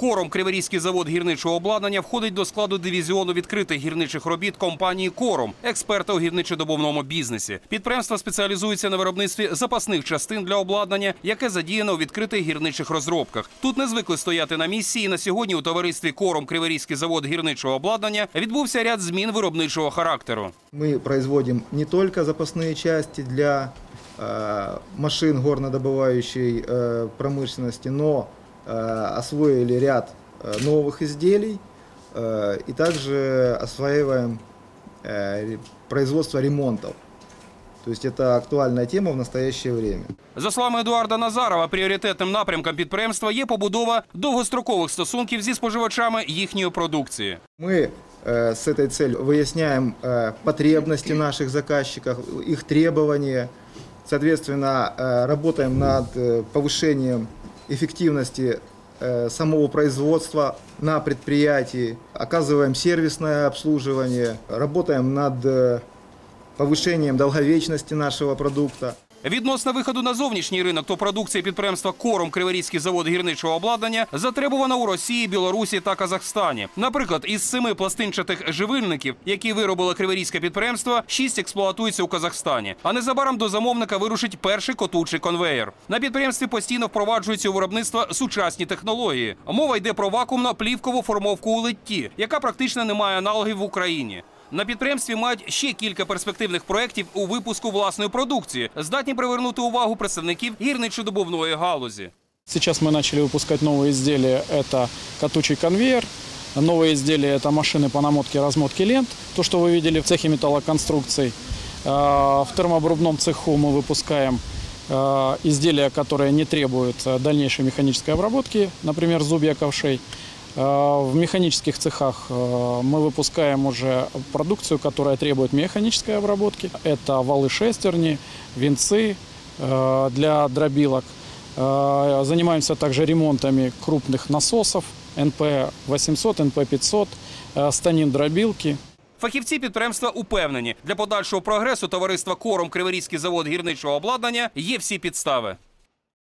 Кором Криворізький завод гірничого обладнання входить до складу дивізіону відкритих гірничих робіт компанії Кором, експерта у гірничо-добувному бізнесі. Підприємство спеціалізується на виробництві запасних частин для обладнання, яке задіяно у відкритих гірничих розробках. Тут не звикли стояти на місці. І на сьогодні у товаристві Кором Криворізький завод гірничого обладнання відбувся ряд змін виробничого характеру. Мы производим не только запасные части для э, машин горнодобывающей э, промышленности, но э, освоили ряд э, новых изделий э, и также осваиваем э, ре- производство ремонтов. То есть это актуальная тема в настоящее время. За словами Едуарда Назарова, пріоритетним напрямком підприємства є побудова довгострокових стосунків зі споживачами їхньої продукції. Мы э, с этой целью выясняем э, потребности наших заказчиков, их требования. Соответственно, э, работаем над э, повышением эффективности э, самого производства на предприятии, оказываем сервисное обслуживание, работаем над э, повышением долговечности нашего продукта. Відносно виходу на зовнішній ринок, то продукція підприємства Кором Криворізький завод гірничого обладнання затребувана у Росії, Білорусі та Казахстані. Наприклад, із семи пластинчатих живильників, які виробило криворізьке підприємство, шість експлуатуються у Казахстані. А незабаром до замовника вирушить перший котучий конвеєр. На підприємстві постійно впроваджуються у виробництво сучасні технології. Мова йде про вакуумно-плівкову формовку у литті, яка практично не має аналогів в Україні. На підприємстві мають ще кілька перспективних проєктів у випуску власної продукції, здатні привернути увагу представників гірничо-добувної галузі. Сейчас мы начали выпускать новые изделия. Это катучий конвейер. Новые изделия – это машины по намотке и размотке лент. То, что вы видели в цехе металлоконструкций. А, В термообрубном цеху мы выпускаем а, изделия, которые не требуют а, дальнейшей механической обработки, например, зубья ковшей. А, В механических цехах а, мы выпускаем уже продукцию, которая требует механической обработки. Это валы шестерни, венцы а, для дробилок. Э, Занимаемся также ремонтами крупных насосов НП-800, НП-500, э, станин дробилки. Фахівці підприємства упевнені, для подальшого прогресу товариства Кором Криворізький завод гірничого обладнання є всі підстави.